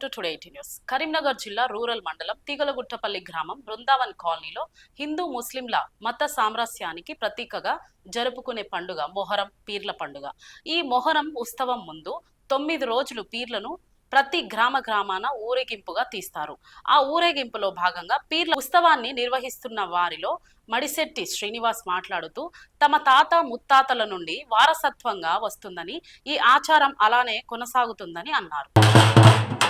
Welcome to today eighty news. Karimnagar జిల్లా rural మండలం తీగలగుట్టపల్లి గ్రామం బృందావన్ కాలనీలో హిందూ ముస్లింల మత సామరస్యానికి ప్రతీకగా జరుపుకునే పండుగ మొహరం పీర్ల పండుగ. ఈ మొహరం ఉత్సవం ముందు తొమ్మిది రోజులు పీర్లను ప్రతి గ్రామ గ్రామాన ఊరేగింపుగా తీస్తారు. ఆ ఊరేగింపులో భాగంగా పీర్ల ఉత్సవాన్ని నిర్వహిస్తున్న వారిలో మడిశెట్టి శ్రీనివాస్ మాట్లాడుతూ తమ తాత ముత్తాతల నుండి వారసత్వంగా వస్తుందని ఈ ఆచారం అలానే కొనసాగుతుందని అన్నారు.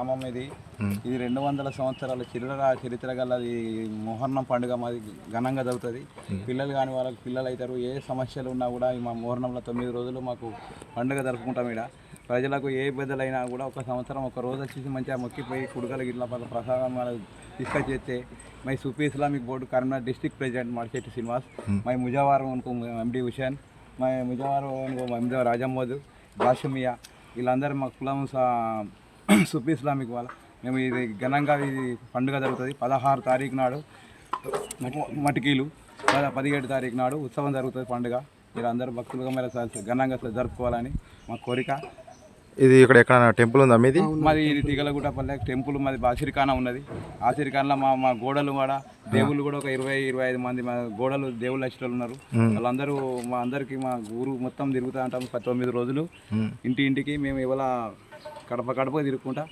గ్రామం ఇది. ఇది రెండు వందల సంవత్సరాల చిల్లర చరిత్ర గల మొహర్ణం పండుగ మాది ఘనంగా జరుగుతుంది. పిల్లలు కాని వాళ్ళకి పిల్లలు అవుతారు ఏ సమస్యలు ఉన్నా కూడా మా మొహర్ణంలో తొమ్మిది రోజులు మాకు పండుగ జరుపుకుంటాం ఇక్కడ ప్రజలకు ఏ ఇబ్బందులైనా కూడా ఒక సంవత్సరం ఒక రోజు వచ్చేసి మంచిగా మొక్కిపోయి కుడుకలు గిట్ల ప్రసాదం తీసుకొచ్చేస్తే my Sufi Islamic board Karimnagar district president market Srinivas my ముజావారం అనుకో ఎండి హుషన్ మై ముజావారం అనుకో ఎండి రాజమ్మోదు వీళ్ళందరూ మా కులం సుఫీ ఇస్లామిక్ వాళ్ళ. మేము ఇది ఘనంగా ఇది పండుగ జరుగుతుంది. పదహారు తారీఖు నాడు మటికీలు పద- పదిహేడు తారీఖు నాడు ఉత్సవం జరుగుతుంది పండుగ. మీరు అందరూ భక్తులుగా మీరు ఘనంగా జరుపుకోవాలని మా కోరిక. ఇది ఇక్కడ ఎక్కడ టెంపుల్ ఉందా మీది? మాది ఇది తిగలగుట్టపల్లె టెంపుల్ మాది ఆసిరికాన ఉన్నది. ఆసిరికాన్లో మా మా గోడలు కూడా దేవుళ్ళు కూడా ఒక ఇరవై ఇరవై ఐదు మంది మా గోడలు దేవుళ్ళు వచ్చిన ఉన్నారు. వాళ్ళందరూ మా అందరికి మా ఊరు మొత్తం తిరుగుతూ ఉంటాం తొమ్మిది రోజులు. ఇంటి ఇంటికి మేము ఇవాళ కడప కడప తిరుగుకుంటా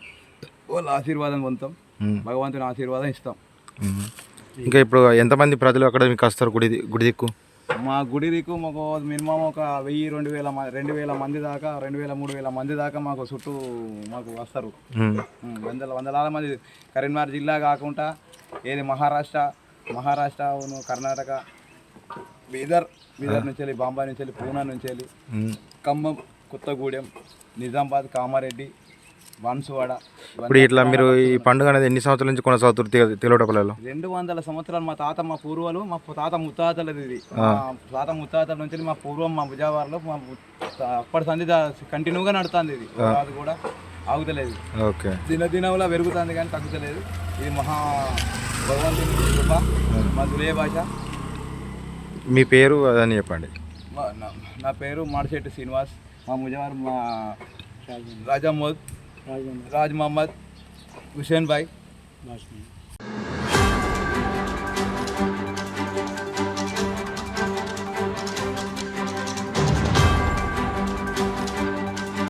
వాళ్ళ ఆశీర్వాదం పొందుతాం. భగవంతుని ఆశీర్వాదం ఇస్తాం. ఇంకా ఇప్పుడు ఎంతమంది ప్రజలు అక్కడ మీకు వస్తారు గుడి గుడి దిక్కు? మా గుడి దిక్కు మాకు మినిమం ఒక వెయ్యి రెండు వేల రెండు వేల మంది దాకా రెండు వేల మూడు వేల మంది దాకా మాకు చుట్టూ మాకు వస్తారు. వందల వందలాల మంది. కరీంనగర్ జిల్లా కాకుండా ఏది మహారాష్ట్ర మహారాష్ట్ర కర్ణాటక బీదర్ బీదర్ నుంచి వెళ్ళి బాంబే నుంచి వెళ్ళి పూనా నుంచి వెళ్ళి మ్మ్. ఖమ్మం కొత్తగూడెం నిజామాబాద్ కామారెడ్డి ఇప్పుడు ఇట్లా మీరు ఈ పండుగ అనేది ఎన్ని సంవత్సరాల నుంచి కొనసాగుతారు తెలియటపల్లలో రెండు వందల సంవత్సరాలు మా తాత మా పూర్వలు మా తాత ముత్తాతలది ఇది. తాత ముత్తాతల నుంచి మా పూర్వం మా విజయవాడలో మా అప్పటి సంధి కంటిన్యూగా నడుతుంది ఇది అది కూడా ఆగుతలేదు. ఓకే. దినదినంలో పెరుగుతుంది కానీ తగ్గుతలేదు. ఇది మహా భగవంతుని కృప మా దులే భాష. మీ పేరు అదని చెప్పండి. నా- పేరు మాడిశెట్టి శ్రీనివాస్. మా ముజవారు మా రాజమ్మద్ राज मोहम्मद हुसैन भाई।